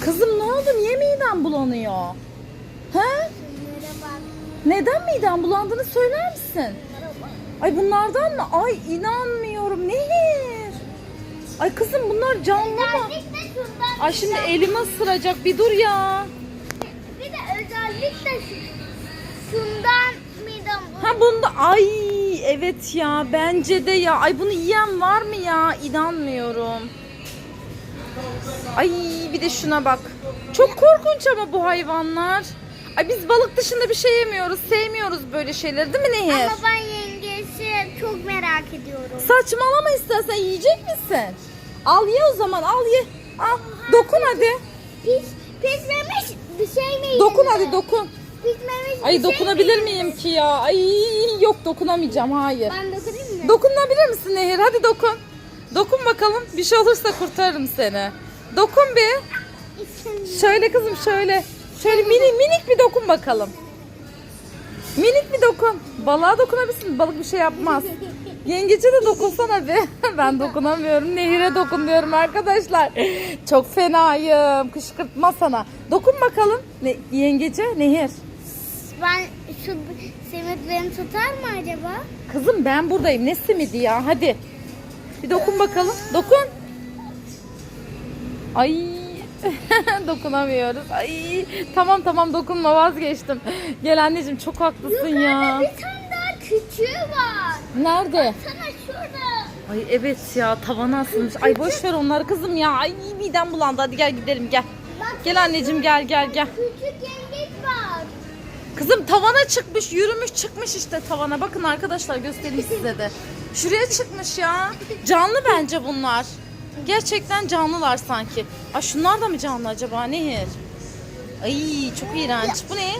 Kızım ne oldu? Niye miden bulanıyor? He? Neden miden bulandığını söyler misin? Ay bunlardan mı? Ay inanmıyorum. Nehir. Ay kızım bunlar canlı mı? Ay şimdi elimi ısıracak. Bir dur ya. Bir de özellikle şu- şundan midem Ha bunda ay evet ya bence de ya. Ay bunu yiyen var mı ya? İnanmıyorum. Ay bir de şuna bak. Çok korkunç ama bu hayvanlar. Ay biz balık dışında bir şey yemiyoruz. Sevmiyoruz böyle şeyleri değil mi Nehir? Ama ben yengesi çok merak ediyorum. Saçmalama istersen yiyecek misin? Al ye o zaman al ye. Al dokun hadi. Pis, pişmemiş bir şey mi Dokun hadi dokun. Pişmemiş bir Ay şey dokunabilir mi miyim ki ya? Ay yok dokunamayacağım hayır. Ben dokunayım mı? Dokunabilir misin Nehir? Hadi dokun. Dokun bakalım. Bir şey olursa kurtarırım seni. Dokun bir. Şöyle kızım şöyle. Şöyle mini minik bir dokun bakalım. Minik bir dokun. Balığa dokunabilirsin. Balık bir şey yapmaz. Yengece de dokunsana bir. ben dokunamıyorum. Nehire dokun diyorum arkadaşlar. Çok fenayım. Kışkırtma sana. Dokun bakalım. Ne, yengece, Nehir. Ben şu simit beni tutar mı acaba? Kızım ben buradayım. Ne simidi ya? Hadi. Bir dokun bakalım. Dokun. Ay. Dokunamıyoruz. Ay. Tamam tamam dokunma vazgeçtim. Gel anneciğim çok haklısın ya. Bir tane daha küçüğü var. Nerede? Sana şurada. Ay evet ya tavana asılmış. Ay boş ver onları kızım ya. Ay midem bulandı. Hadi gel gidelim gel. Bak Gel anneciğim gel gel gel. küçük yengeç var. Kızım tavana çıkmış, yürümüş çıkmış işte tavana. Bakın arkadaşlar göstereyim size de. Şuraya çıkmış ya. Canlı bence bunlar. Gerçekten canlılar sanki. Ay şunlar da mı canlı acaba Nehir? Ay çok iğrenç. Bu ne?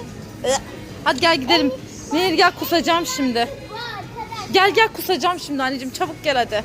Hadi gel gidelim. Nehir gel kusacağım şimdi. Gel gel kusacağım şimdi anneciğim çabuk gel hadi.